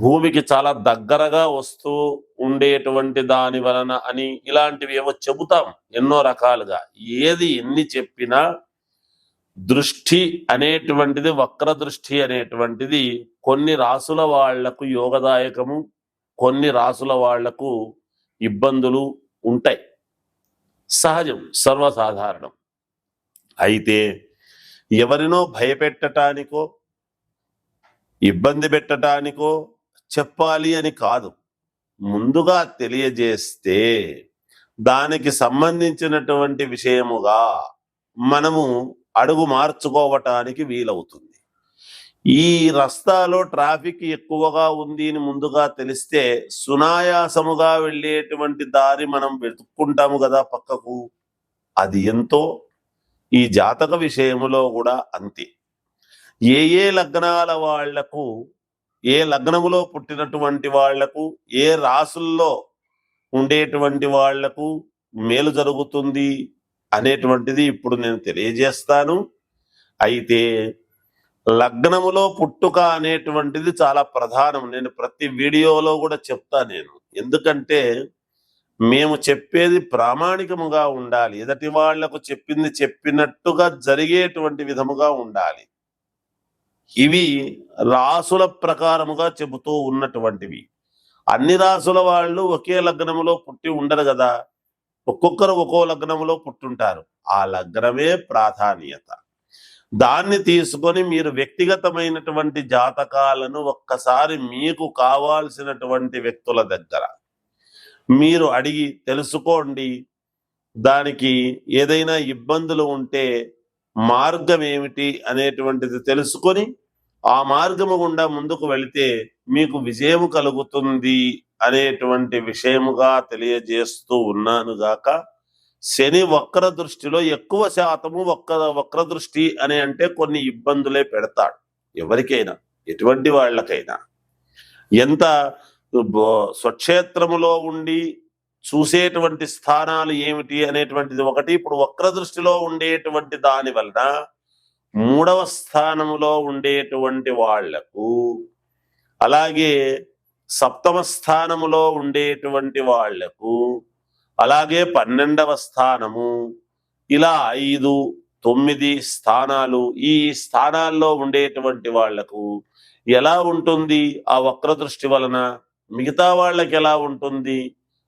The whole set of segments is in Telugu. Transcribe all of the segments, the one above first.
భూమికి చాలా దగ్గరగా వస్తూ ఉండేటువంటి దాని వలన అని ఇలాంటివి ఏవో చెబుతాం ఎన్నో రకాలుగా. ఏది ఎన్ని చెప్పినా దృష్టి అనేటువంటిది వక్ర దృష్టి అనేటువంటిది కొన్ని రాసుల వాళ్ళకు యోగదాయకము కొన్ని రాసుల వాళ్ళకు ఇబ్బందులు ఉంటాయి. సహజం సర్వసాధారణం. అయితే ఎవరినో భయపెట్టటానికో ఇబ్బంది పెట్టటానికో చెప్పాలి అని కాదు. ముందుగా తెలియజేస్తే దానికి సంబంధించినటువంటి విషయముగా మనము అడుగు మార్చుకోవటానికి వీలవుతుంది. ఈ రస్తాలో ట్రాఫిక్ ఎక్కువగా ఉంది అని ముందుగా తెలిస్తే సునాయాసముగా వెళ్ళేటువంటి దారి మనం వెతుక్కుంటాము కదా పక్కకు. అది ఎంతో ఈ జాతక విషయములో కూడా అంతే. ఏ ఏ లగ్నాల వాళ్ళకు ఏ లగ్నములో పుట్టినటువంటి వాళ్ళకు ఏ రాసుల్లో ఉండేటువంటి వాళ్ళకు మేలు జరుగుతుంది అనేటువంటిది ఇప్పుడు నేను తెలియజేస్తాను. అయితే లగ్నములో పుట్టుక అనేటువంటిది చాలా ప్రధానం. నేను ప్రతి వీడియోలో కూడా చెప్తా నేను. ఎందుకంటే మేము చెప్పేది ప్రామాణికముగా ఉండాలి. ఎదటి వాళ్ళకు చెప్పింది చెప్పినట్టుగా జరిగేటువంటి విధముగా ఉండాలి. ఇవి రాసుల ప్రకారముగా చెబుతూ ఉన్నటువంటివి. అన్ని రాసుల వాళ్ళు ఒకే లగ్నములో పుట్టి ఉండరు కదా. ఒక్కొక్కరు ఒక్కో లగ్నములో పుట్టుంటారు. ఆ లగ్నమే ప్రాధాన్యత. దాన్ని తీసుకొని మీరు వ్యక్తిగతమైనటువంటి జాతకాలను ఒక్కసారి మీకు కావాల్సినటువంటి వ్యక్తుల దగ్గర మీరు అడిగి తెలుసుకోండి. దానికి ఏదైనా ఇబ్బందులు ఉంటే మార్గం ఏమిటి అనేటువంటిది తెలుసుకొని ఆ మార్గము గుండా ముందుకు వెళితే మీకు విజయము కలుగుతుంది అనేటువంటి విషయముగా తెలియజేస్తూ ఉన్నాను గాక. శని వక్ర దృష్టిలో ఎక్కువ శాతము వక్ర వక్ర దృష్టి అని అంటే కొన్ని ఇబ్బందులే పెడతాడు ఎవరికైనా ఎటువంటి వాళ్ళకైనా. ఎంత బ- స్వక్షేత్రములో ఉండి చూసేటువంటి స్థానాలు ఏమిటి అనేటువంటిది ఒకటి. ఇప్పుడు వక్ర దృష్టిలో ఉండేటువంటి దాని వలన మూడవ స్థానములో ఉండేటువంటి వాళ్ళకు అలాగే సప్తమ స్థానములో ఉండేటువంటి వాళ్ళకు అలాగే పన్నెండవ స్థానము ఇలా ఐదు తొమ్మిది స్థానాలు ఈ స్థానాల్లో ఉండేటువంటి వాళ్ళకు ఎలా ఉంటుంది? ఆ వక్ర దృష్టి వలన మిగతా వాళ్ళకి ఎలా ఉంటుంది?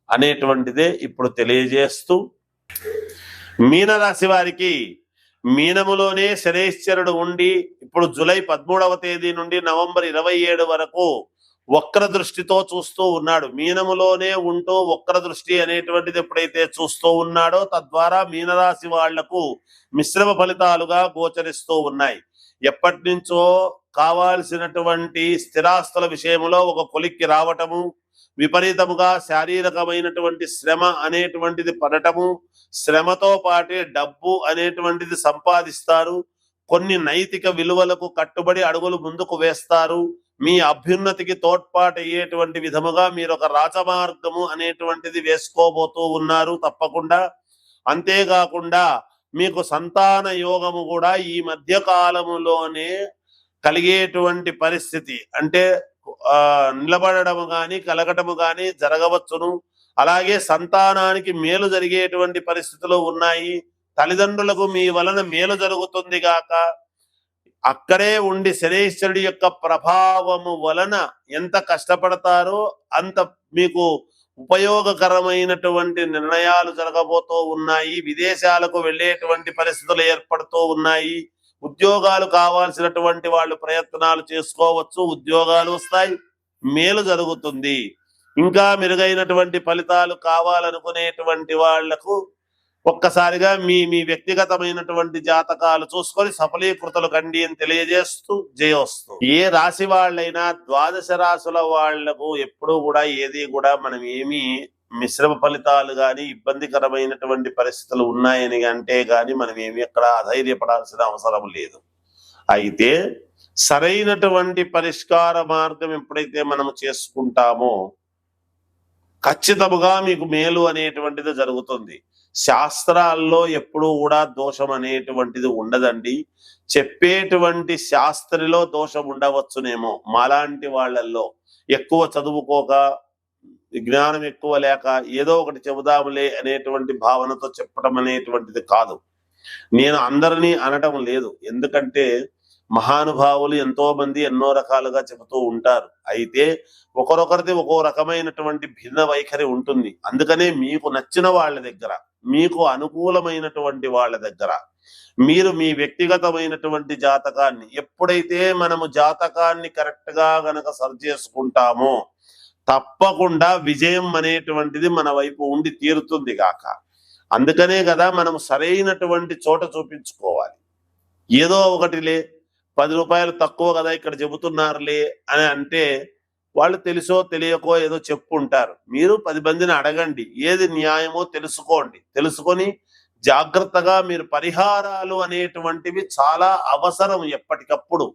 అనేటువంటిదే ఇప్పుడు తెలియజేస్తూ మీనరాశి వారికి మీనములోనే శనేశ్వరుడు ఉండి ఇప్పుడు జూలై పదమూడవ తేదీ నుండి నవంబర్ ఇరవై ఏడు వరకు వక్ర దృష్టితో చూస్తూ ఉన్నాడు. మీనములోనే ఉంటూ వక్ర దృష్టి అనేటువంటిది ఎప్పుడైతే చూస్తూ ఉన్నాడో తద్వారా మీనరాశి వాళ్ళకు మిశ్రమ ఫలితాలుగా గోచరిస్తూ ఉన్నాయి. ఎప్పటి నుంచో కావాల్సినటువంటి స్థిరాస్తుల విషయంలో ఒక కొలిక్కి రావటము విపరీతముగా శారీరకమైనటువంటి శ్రమ అనేటువంటిది పడటము శ్రమతో పాటే డబ్బు అనేటువంటిది సంపాదిస్తారు కొన్ని నైతిక విలువలకు కట్టుబడి అడుగులు ముందుకు వేస్తారు మీ అభ్యున్నతికి తోడ్పాటు అయ్యేటువంటి విధముగా మీరు ఒక రాజమార్గము అనేటువంటిది వేసుకోబోతూ ఉన్నారు తప్పకుండా. అంతేకాకుండా మీకు సంతాన యోగము కూడా ఈ మధ్య కాలములోనే కలిగేటువంటి పరిస్థితి. అంటే ఆ నిలబడము కానీ కలగటము కానీ జరగవచ్చును. అలాగే సంతానానికి మేలు జరిగేటువంటి పరిస్థితులు ఉన్నాయి. తల్లిదండ్రులకు మీ వలన మేలు జరుగుతుంది గాక అక్కడే ఉండి శనేశ్వరుడి యొక్క ప్రభావము వలన ఎంత కష్టపడతారో అంత మీకు ఉపయోగకరమైనటువంటి నిర్ణయాలు జరగబోతూ ఉన్నాయి విదేశాలకు వెళ్ళేటువంటి పరిస్థితులు ఏర్పడుతూ ఉన్నాయి. ఉద్యోగాలు కావాల్సినటువంటి వాళ్ళు ప్రయత్నాలు చేసుకోవచ్చు ఉద్యోగాలు వస్తాయి మేలు జరుగుతుంది. ఇంకా మెరుగైనటువంటి ఫలితాలు కావాలనుకునేటువంటి వాళ్ళకు ఒక్కసారిగా మీ మీ వ్యక్తిగతమైనటువంటి జాతకాలు చూసుకొని సఫలీకృతలు కండి అని తెలియజేస్తూ జయవస్తు ఏ రాశి వాళ్ళైనా ద్వాదశ రాశుల వాళ్ళకు ఎప్పుడూ కూడా ఏది కూడా మనం ఏమీ మిశ్రమ ఫలితాలు గాని ఇబ్బందికరమైనటువంటి పరిస్థితులు ఉన్నాయని అంటే గాని మనం ఏమి ఎక్కడ అధైర్యపడాల్సిన అవసరం లేదు. అయితే సరైనటువంటి పరిష్కార మార్గం ఎప్పుడైతే మనం చేసుకుంటామో ఖచ్చితముగా మీకు మేలు అనేటువంటిది జరుగుతుంది. శాస్త్రాల్లో ఎప్పుడూ కూడా దోషం అనేటువంటిది ఉండదండి. చెప్పేటువంటి శాస్త్రిలో దోషం ఉండవచ్చునేమో మాలాంటి వాళ్ళల్లో. ఎక్కువ చదువుకోక జ్ఞానం ఎక్కువ లేక ఏదో ఒకటి చెబుదాములే అనేటువంటి భావనతో చెప్పడం అనేటువంటిది కాదు. నేను అందరినీ అనటం లేదు. ఎందుకంటే మహానుభావులు ఎంతో మంది ఎన్నో రకాలుగా చెబుతూ ఉంటారు. అయితే ఒకరొకరిది ఒక్కో రకమైనటువంటి భిన్న వైఖరి ఉంటుంది. అందుకనే మీకు నచ్చిన వాళ్ళ దగ్గర మీకు అనుకూలమైనటువంటి వాళ్ళ దగ్గర మీరు మీ వ్యక్తిగతమైనటువంటి జాతకాన్ని ఎప్పుడైతే మనము జాతకాన్ని కరెక్ట్గా గనక సరి చేసుకుంటామో తప్పకుండా విజయం అనేటువంటిది మన వైపు ఉండి తీరుతుంది గాక. అందుకనే కదా మనం సరైనటువంటి చోట చూపించుకోవాలి. ఏదో ఒకటిలే పది రూపాయలు తక్కువ కదా ఇక్కడ చెబుతున్నారులే అని అంటే వాళ్ళు తెలుసో తెలియకో ఏదో చెప్పుంటారు. మీరు పది మందిని అడగండి ఏది న్యాయమో తెలుసుకోండి. తెలుసుకొని జాగ్రత్తగా మీరు పరిహారాలు అనేటువంటివి చాలా అవసరం ఎప్పటికప్పుడు.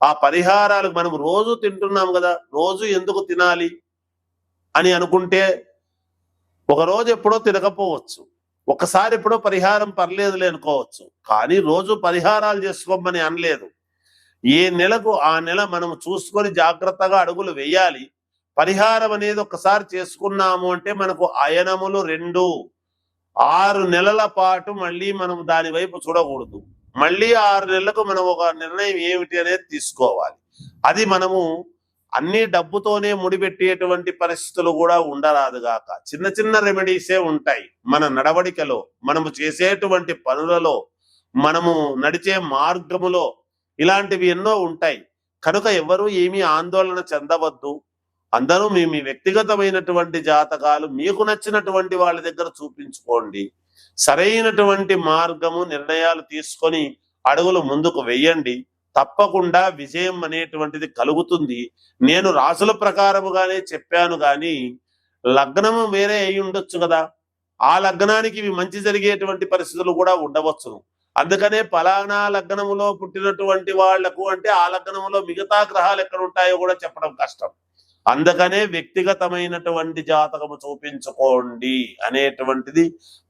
ఆ పరిహారాలు మనం రోజు తింటున్నాం కదా రోజు ఎందుకు తినాలి అని అనుకుంటే ఒక రోజు ఎప్పుడో తినకపోవచ్చు. ఒకసారి ఎప్పుడో పరిహారం పర్లేదులే అనుకోవచ్చు. కానీ రోజు పరిహారాలు చేసుకోమని అనలేదు. ఏ నెలకు ఆ నెల మనం చూసుకొని జాగ్రత్తగా అడుగులు వేయాలి. పరిహారం అనేది ఒకసారి చేసుకున్నాము అంటే మనకు అయనములు రెండు. ఆరు నెలల పాటు మళ్ళీ మనం దాని వైపు చూడకూడదు. మళ్ళీ ఆరు నెలలకు మనం ఒక నిర్ణయం ఏమిటి అనేది తీసుకోవాలి. అది మనము అన్ని డబ్బుతోనే ముడిపెట్టేటువంటి పరిస్థితులు కూడా ఉండరాదు గాక. చిన్న చిన్న రెమెడీసే ఉంటాయి. మన నడవడికలో మనము చేసేటువంటి పనులలో మనము నడిచే మార్గములో ఇలాంటివి ఎన్నో ఉంటాయి. కనుక ఎవరు ఏమీ ఆందోళన చెందవద్దు. అందరూ మీ మీ వ్యక్తిగతమైనటువంటి జాతకాలు మీకు నచ్చినటువంటి వాళ్ళ దగ్గర చూపించుకోండి. సరైనటువంటి మార్గము నిర్ణయాలు తీసుకొని అడుగులు ముందుకు వెయ్యండి తప్పకుండా విజయం అనేటువంటిది కలుగుతుంది. నేను రాసుల ప్రకారముగానే చెప్పాను గాని లగ్నము వేరే అయి ఉండొచ్చు కదా. ఆ లగ్నానికి ఇవి మంచి జరిగేటువంటి పరిస్థితులు కూడా ఉండవచ్చును. అందుకనే ఫలానా లగ్నములో పుట్టినటువంటి వాళ్ళకు అంటే ఆ లగ్నములో మిగతా గ్రహాలు ఎక్కడ ఉంటాయో కూడా చెప్పడం కష్టం. అందుకనే వ్యక్తిగతమైనటువంటి జాతకము చూపించుకోండి అనేటువంటిది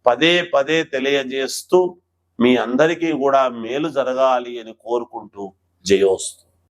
పదే పదే తెలియజేస్తూ మీ అందరికీ కూడా మేలు జరగాలి అని కోరుకుంటూ జయోస్తు.